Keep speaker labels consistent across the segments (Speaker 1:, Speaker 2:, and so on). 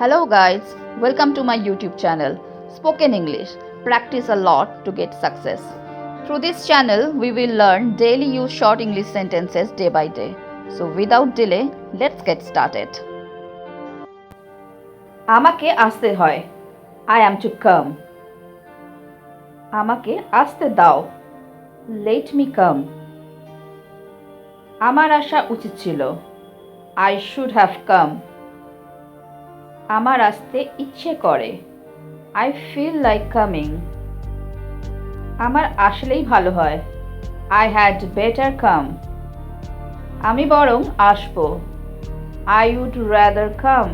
Speaker 1: Hello, guys. Welcome to my YouTube channel, Spoken English. Practice a lot to get success. Through this channel, we will learn daily use short English sentences day by day. So, without delay, let's get started. আমাকে আসতে হয় I am two come আমাকে আসতে দাও let me come আমার আসা উচিত ছিল আই শুড হ্যাভ কাম আমার আসতে ইচ্ছে করে। আই ফিল লাইক কামিং আমার আসলেই ভালো হয়। আই হ্যাড বেটার কাম আমি বরং আসব। আই উড র্যাদার কাম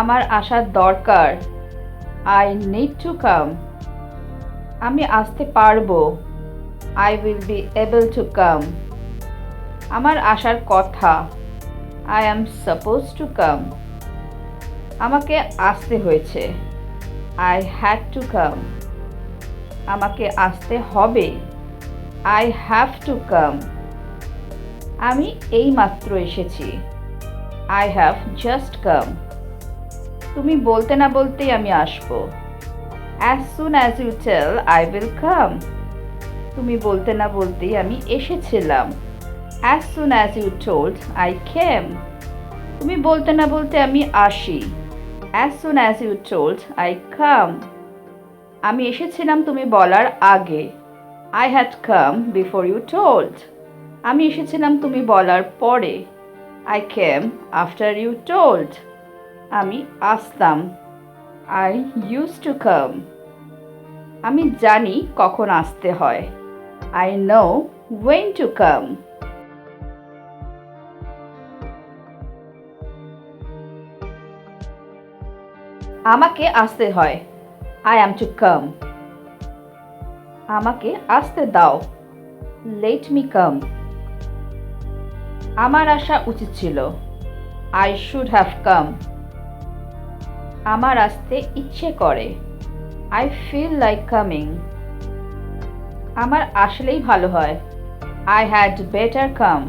Speaker 1: আমার আসার দরকার। আই নিড টু কাম আমি আসতে পারব। I will be able to come আমার আসার কথা। I am suppose to come আমাকে আসতে হয়েছে। আই হ্যাড টু কাম আমাকে আসতে হবে। আই হ্যাভ টু কাম আমি এইমাত্র এসেছি। আই হ্যাভ জাস্ট কাম তুমি বলতে না বলতেই আমি আসব। As soon as you tell I will come তুমি বলতে না বলতেই আমি এসেছিলাম। As soon as you told I came তুমি বলতে না বলতে আমি আসি। As soon as you told I come আমি এসেছিলাম তুমি বলার আগে। I had come before you told আমি এসেছিলাম তুমি বলার পরে। I came after you told আমি আসতাম। আই ইউজ টু কাম আমি জানি কখন আসতে হয়। I know when to come আমাকে আসতে হয়। আই অ্যাম টু কাম আমাকে আসতে দাও। লেট মি কাম আমার আসা উচিত ছিল। আই শুড হ্যাভ কাম আমার আসতে ইচ্ছে করে। আই ফিল লাইক কামিং আমার আসলেই ভালো হয়। আই হ্যাড বেটার কাম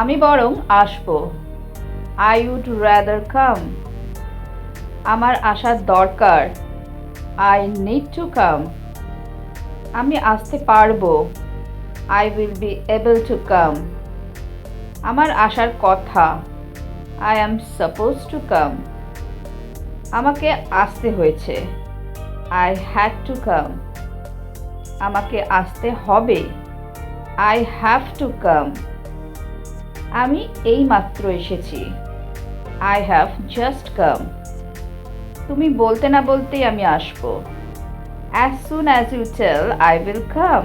Speaker 1: আমি বরং আসব। আই উড রাদার কাম আমার আসার দরকার। আই নিড টু কাম আমি আসতে পারব। I will be able to come আমার আসার কথা। I am suppose to come আমাকে আসতে হয়েছে। আই হ্যাড টু কাম আমাকে আসতে হবে। আই হ্যাভ টু কাম আমি এইমাত্র এসেছি। আই হ্যাভ জাস্ট কাম তুমি বলতে না বলতেই আমি আসব। As soon as you tell I will come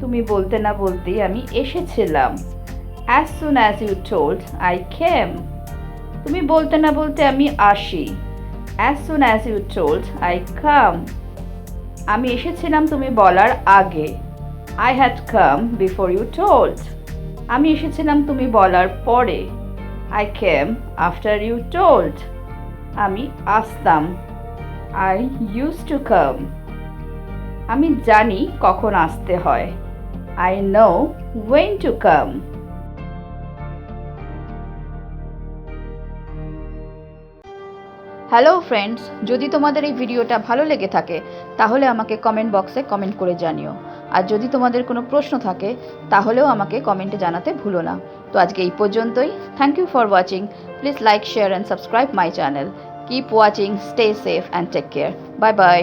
Speaker 1: তুমি বলতে না বলতেই আমি এসেছিলাম। As soon as you told I came তুমি বলতে না বলতে আমি আসি। As soon as you told I come আমি এসেছিলাম তুমি বলার আগে। I had come before you told আমি এসেছিলাম তুমি বলার পরে। I came after you told আমি আসতাম। আই ইউজ টু কাম আমি জানি কখন আসতে হয়। I know when to come hello friends যদি তোমাদের এই ভিডিওটা ভালো লেগে থাকে, তাহলে আমাকে কমেন্ট বক্সে কমেন্ট করে জানিও। আর যদি তোমাদের কোনো প্রশ্ন থাকে, তাহলেও আমাকে কমেন্টে জানাতে ভুলো না। তো আজকে এই পর্যন্তই। Thank you for watching please like share and subscribe my channel keep watching stay safe and take care bye bye